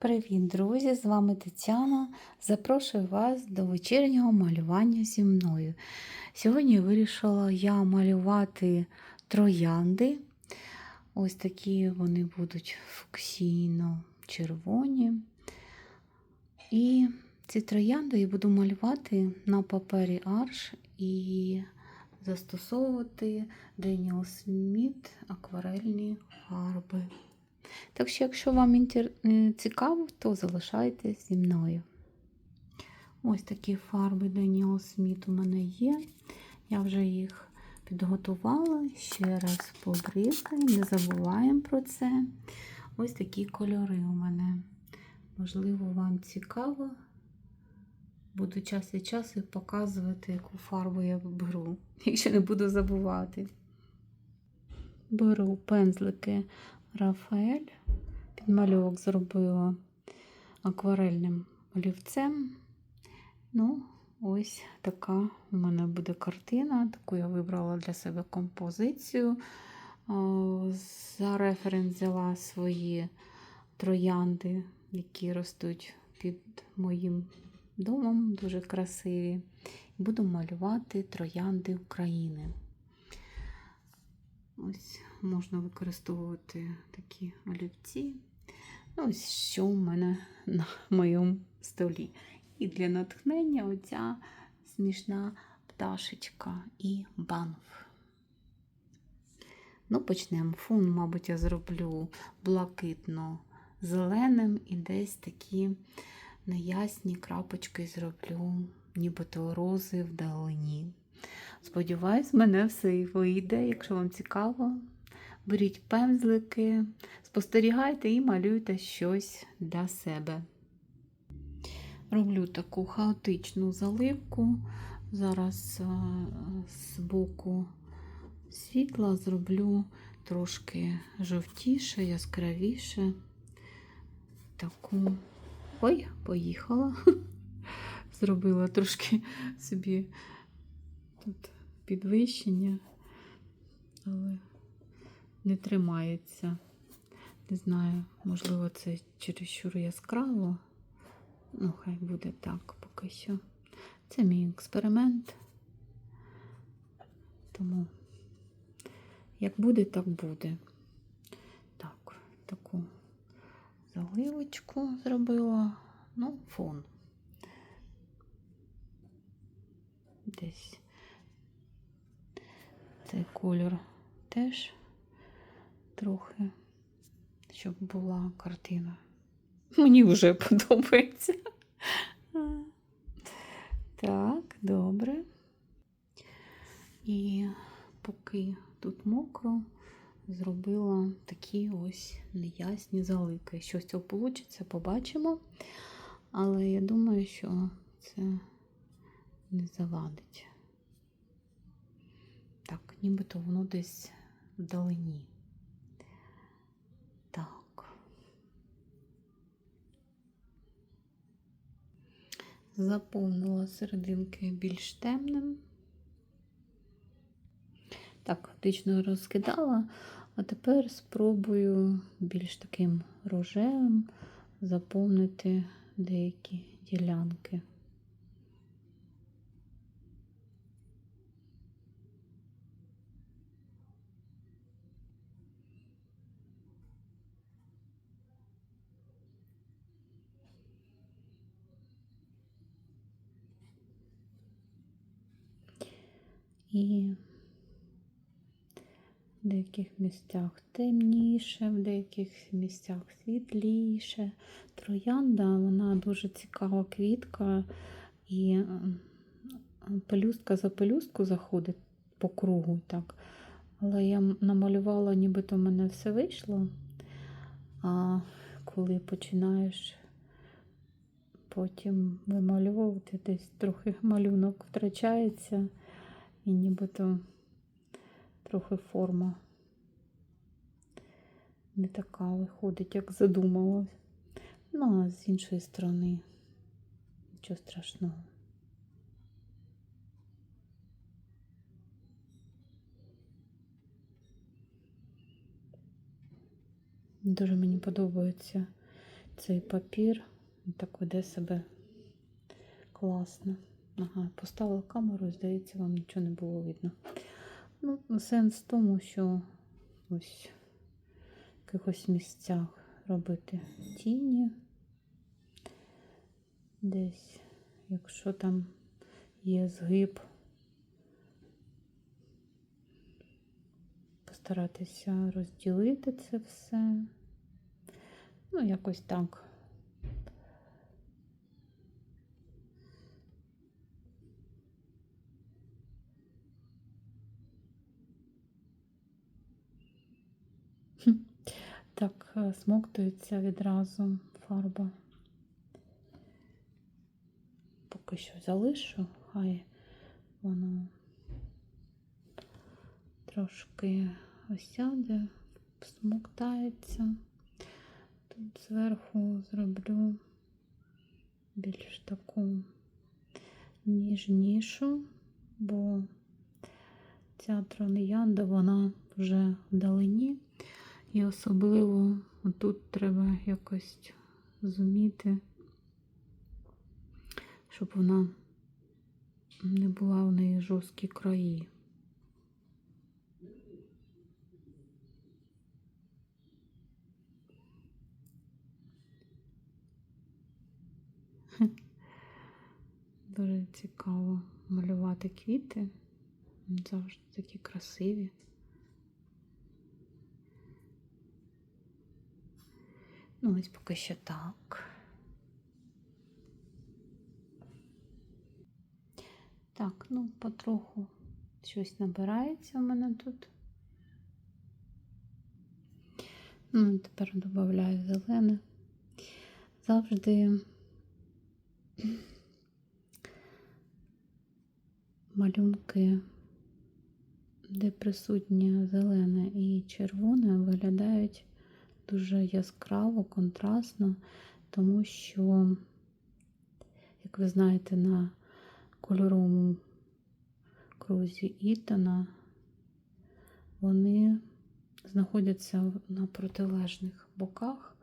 Привіт, друзі! З вами Тетяна. Запрошую вас до вечірнього малювання зі мною. Сьогодні вирішила я малювати троянди. Ось такі вони будуть фуксійно-червоні. І ці троянди я буду малювати на папері арш і застосовувати Деніел Сміт акварельні фарби. Так що, якщо вам інтер... цікаво, то залишайтесь зі мною. Ось такі фарби Daniel Сміт у мене є. Я вже їх підготувала. Ще раз побризкаю, не забуваємо про це. Ось такі кольори у мене. Можливо, вам цікаво. Буду час від часу показувати, яку фарбу я беру, якщо не буду забувати. Беру пензлики Рафаель. Підмальовок зробила акварельним олівцем. Ну, ось така у мене буде картина. Таку я вибрала для себе композицію. За референс взяла свої троянди, які ростуть під моїм домом, дуже красиві. Буду малювати троянди України. Ось можна використовувати такі олівці. Ось що у мене на моєму столі. І для натхнення оця смішна пташечка і банф. Ну, почнемо. Фон, мабуть, я зроблю блакитно-зеленим і десь такі неясні крапочки зроблю, нібито рози вдалині. Сподіваюсь, мене все і вийде. Якщо вам цікаво, беріть пензлики, спостерігайте і малюйте щось для себе. Роблю таку хаотичну заливку. Зараз з боку світла зроблю трошки жовтіше, яскравіше. Таку. Ой, поїхала. Зробила трошки собі тут підвищення, але не тримається. Не знаю, можливо, це чересчур яскраво. Ну, хай буде так поки що. Це мій експеримент. Тому, як буде, так буде. Так, таку заливочку зробила. Ну, фон. Десь цей кольор теж трохи, щоб була картина. Мені вже подобається. Так, добре. І поки тут мокро, зробила такі ось неясні залики. Що з цього вийде, побачимо. Але я думаю, що це не завадить. Так, нібито воно десь вдалині. Так. Заповнила серединки більш темним. Так, фактично розкидала, а тепер спробую більш таким рожевим заповнити деякі ділянки. І в деяких місцях темніше, в деяких місцях світліше. Троянда, вона дуже цікава квітка, і пелюстка за пелюстку заходить по кругу. так. Але я намалювала, нібито в мене все вийшло. А коли починаєш потім вимальовувати, десь трохи малюнок втрачається. І нібито трохи форма не така виходить, як задумалась. Ну, а з іншої сторони, нічого страшного. Дуже мені подобаються цей папір. Він так веде себе класно. Ага, поставила камеру, і, здається, вам нічого не було видно. Ну, сенс в тому, що ось в якихось місцях робити тіні. Десь, якщо там є згиб, постаратися розділити це все. Ну, якось так. Так, е, смоктується відразу фарба. Поки що залишу, хай воно трошки осяде, смоктається. Тут зверху зроблю більш таку ніжнішу, бо ця троянда, вона вже вдалині. І особливо тут треба якось зуміти, щоб вона не була в неї жорсткі краї. Дуже цікаво малювати квіти. Завжди такі красиві. Ну, ось поки що так. Так, ну, потроху щось набирається у мене тут. Ну, тепер додаю зелене. Завжди малюнки, де присутнє зелене і червоне, виглядають дуже яскраво, контрастно, тому що, як ви знаєте, на кольоровому крузі Ітана вони знаходяться на протилежних боках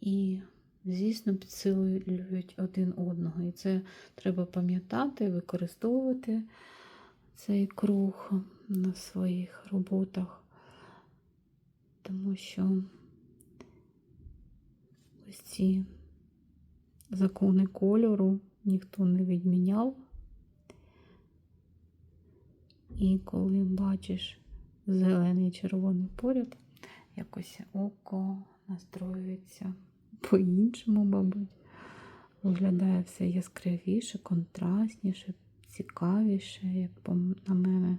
і, звісно, підсилюють один одного. І це треба пам'ятати, використовувати цей круг на своїх роботах, тому що ось ці закони кольору ніхто не відміняв. І коли бачиш зелений і червоний поряд, якось око настроюється по-іншому, мабуть. Виглядає все яскравіше, контрастніше, цікавіше, як на мене.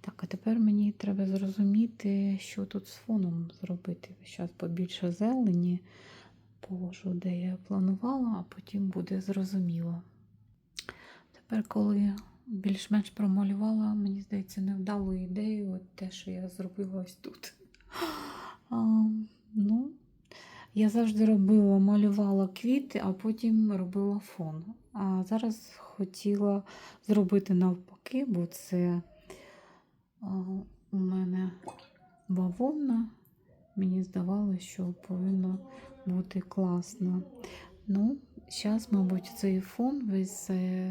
Так, а тепер мені треба зрозуміти, що тут з фоном зробити. Зараз побільше зелені положу, де я планувала, а потім буде зрозуміло. Тепер, коли більш-менш промалювала, мені здається, невдалу ідею, от те, що я зробила ось тут. А, ну, Я завжди робила, малювала квіти, а потім робила фон. А зараз хотіла зробити навпаки, бо це у мене бавовна. Мені здавалося, що повинно бути класно. Ну, зараз, мабуть, цей фон весь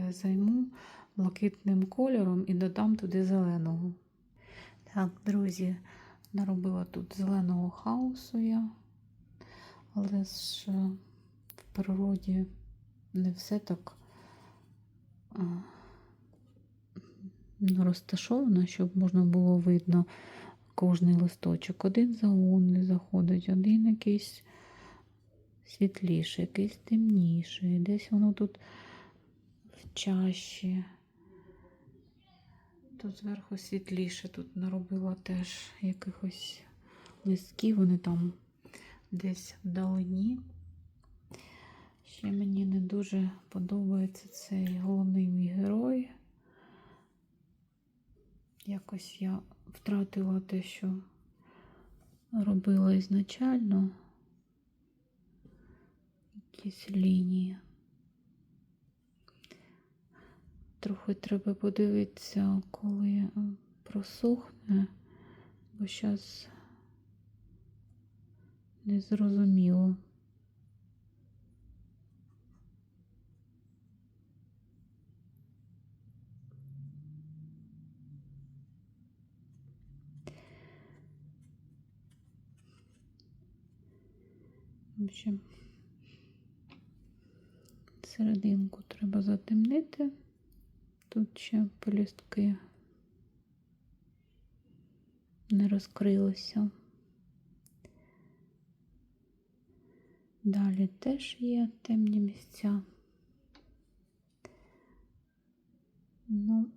займу блакитним кольором і додам туди зеленого. Так, друзі, наробила тут зеленого хаосу я, але ж е, в природі не все так розташовано, щоб можна було видно кожний листочок. Один за не заходить, один якийсь світліший, якийсь темніший, десь воно тут в чаші. Тут зверху світліше, тут наробила теж якихось листків, вони там десь вдалині. Ще мені не дуже подобається цей головний мій герой. Якось я втратила те, що робила ізначально якісь лінії. Трохи треба подивитися, коли просохне, бо зараз Не зрозуміло. В общем, серединку треба затемнити. Тут ще полістки не розкрилися. Далі теж є темні місця. Ну,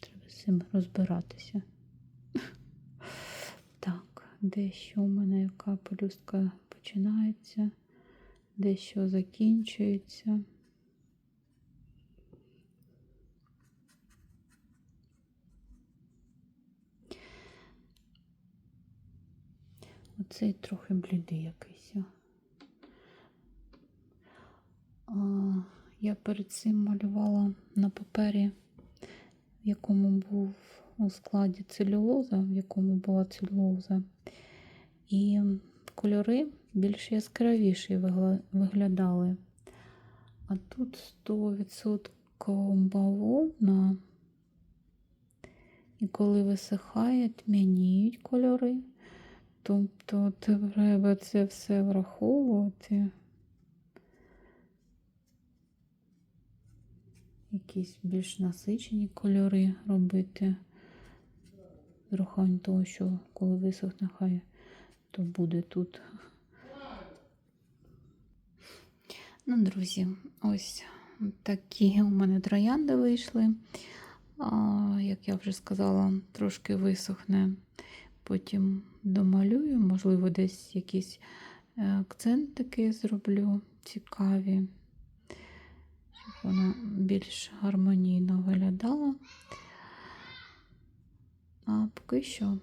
треба цим розбиратися. Так, дещо у мене яка пелюстка починається, дещо закінчується. Оцей трохи блідий якийсь. А, я перед цим малювала на папері, в якому був у складі целюлоза, в якому була целюлоза. І кольори більш яскравіші виглядали. А тут 100% бавовна. І коли висихає, тьмяніють кольори. Тобто треба це все враховувати. Якісь більш насичені кольори робити. З урахуванням того, що коли висохне, хай то буде тут. Ну, друзі, ось такі у мене троянди вийшли. А, як я вже сказала, трошки висохне. Потім домалюю, можливо, десь якісь е, акцентики зроблю цікаві, вона більш гармонійно виглядала. А поки що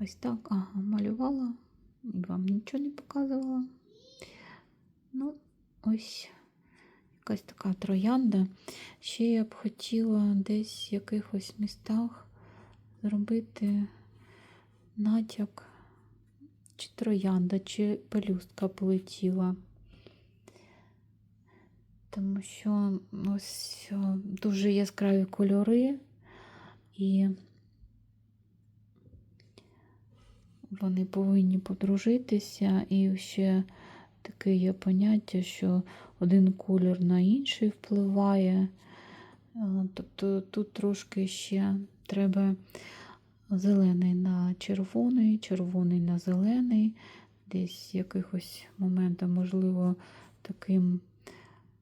ось так ага, малювала вам нічого не показувала. Ну, ось якась така троянда. Ще я б хотіла десь в якихось містах зробити натяк, чи троянда, чи пелюстка полетіла. Тому що ось дуже яскраві кольори, і вони повинні подружитися, і ще таке є поняття, що один колір на інший впливає. Е, Тобто тут трошки ще треба зелений на червоний, червоний на зелений, десь якихось моментах, можливо, таким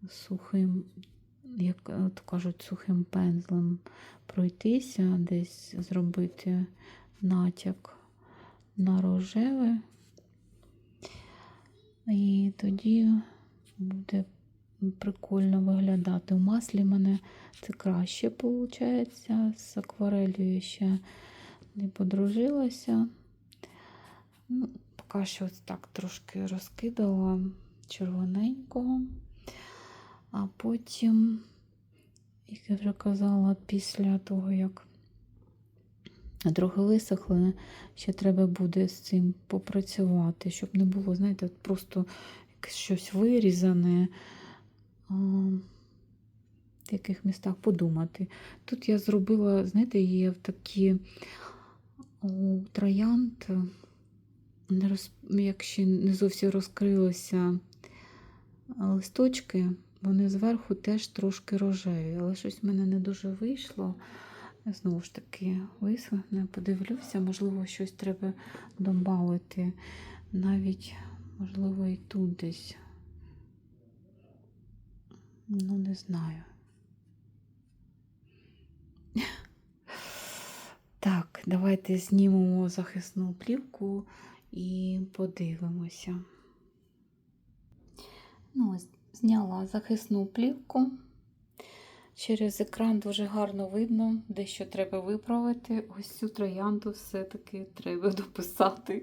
сухим, як от кажуть, сухим пензлем пройтися, десь зробити натяк на рожеве. І тоді буде прикольно виглядати. У маслі мене це краще виходить. З акварелью ще не подружилася. Ну, поки що ось так трошки розкидала червоненького. А потім, як я вже казала, після того, як трохи висохли, ще треба буде з цим попрацювати, щоб не було, знаєте, просто щось вирізане. В яких містах подумати. Тут я зробила, знаєте, є такі у троянд, як ще не зовсім розкрилися листочки, вони зверху теж трошки рожеві, але щось в мене не дуже вийшло. Знову ж таки, висохне, подивлюся, можливо, щось треба додати. Навіть, можливо, і тут десь. Ну, не знаю. Так, давайте знімемо захисну плівку і подивимося. Ну, ось зняла захисну плівку. Через екран дуже гарно видно, дещо треба виправити. Ось цю троянду все-таки треба дописати.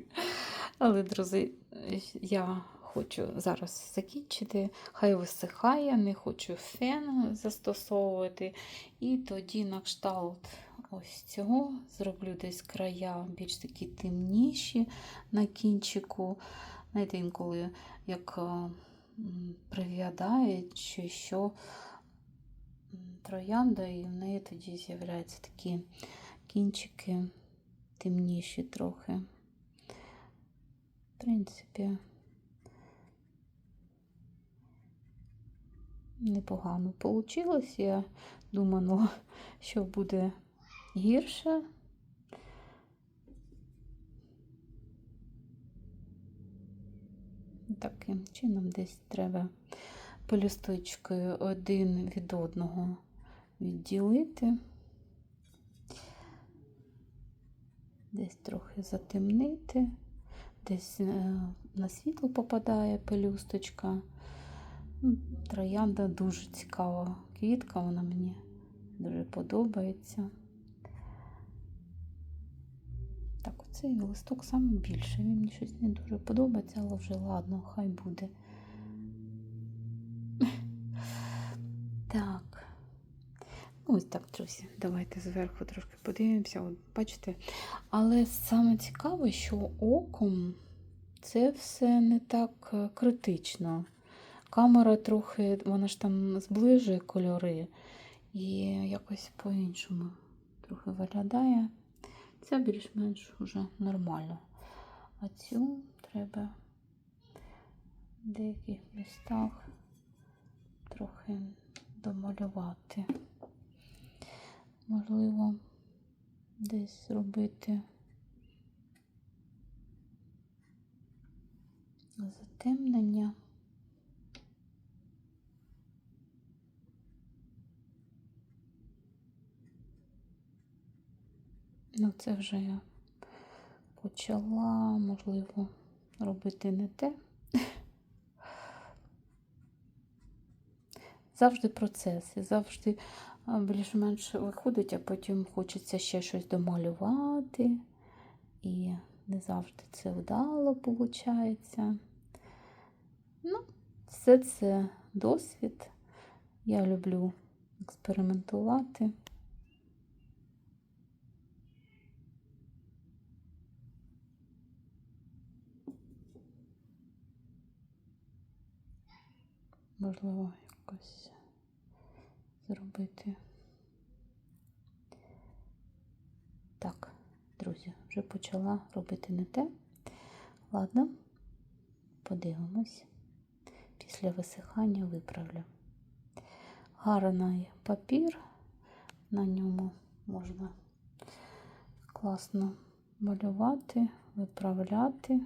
Але, друзі, я хочу зараз закінчити. Хай висихає, не хочу фен застосовувати. І тоді на кшталт ось цього зроблю десь края більш такі темніші на кінчику. Знаєте, інколи як е, прив'ядає чи що троянда, і в неї тоді з'являються такі кінчики темніші трохи. В принципі, непогано вийшло. Я думала, що буде гірше. Таким чином десь треба полісточкою один від одного відділити. Десь трохи затемнити, десь е, на світло попадає пелюсточка. Ну, Троянда дуже цікава квітка, вона мені дуже подобається. Так, оцей листок саме більше. Він мені щось не дуже подобається, але вже ладно, хай буде. Так. Ось так, друзі, давайте зверху трошки подивимося. От, бачите. Але саме цікаве, що оком це все не так е, критично. Камера трохи, вона ж там зближує кольори і якось по-іншому трохи виглядає. Це більш-менш вже нормально. А цю треба в деяких містах трохи домалювати. Можливо, десь зробити затемнення. Ну, це вже я почала, можливо, робити не те. Завжди процеси, завжди більш-менш виходить, а потім хочеться ще щось домалювати. І не завжди це вдало виходить. Ну, все це досвід. Я люблю експериментувати. Можливо, якось зробити. Так, друзі, вже почала робити не те. Ладно, подивимось. Після висихання виправлю. Гарний папір, на ньому можна класно малювати, виправляти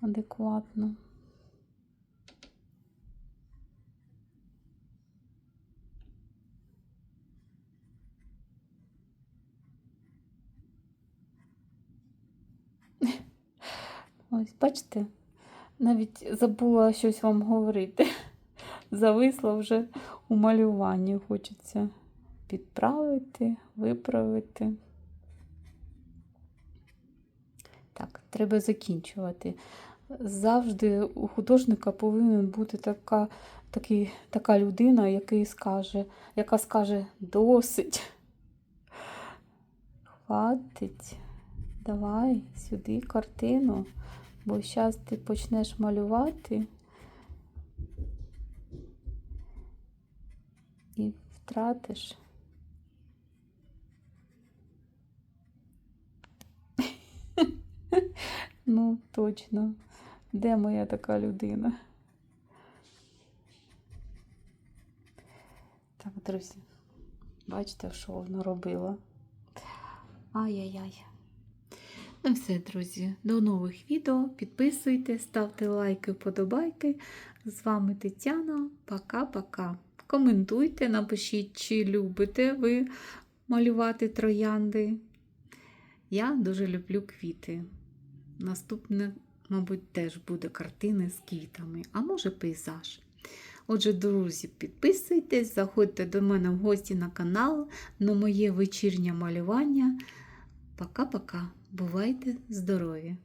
адекватно. Ось, бачите, навіть забула щось вам говорити. Зависла вже у малюванні. Хочеться підправити, виправити. Так, треба закінчувати. Завжди у художника повинен бути така, такий, така людина, який скаже, яка скаже досить. Хватить. Давай сюди картину, бо зараз ти почнеш малювати і втратиш. Ну, точно. Де моя така людина? Так, друзі, бачите, що вона робила? Ай-яй-яй. Ну все, друзі, до нових відео. Підписуйтесь, ставте лайки, вподобайки. З вами Тетяна. Пока-пока. Коментуйте, напишіть, чи любите ви малювати троянди. Я дуже люблю квіти. Наступне, мабуть, теж буде картини з квітами, а може пейзаж. Отже, друзі, підписуйтесь, заходьте до мене в гості на канал, на моє вечірнє малювання. Пока-пока. Бувайте здорові!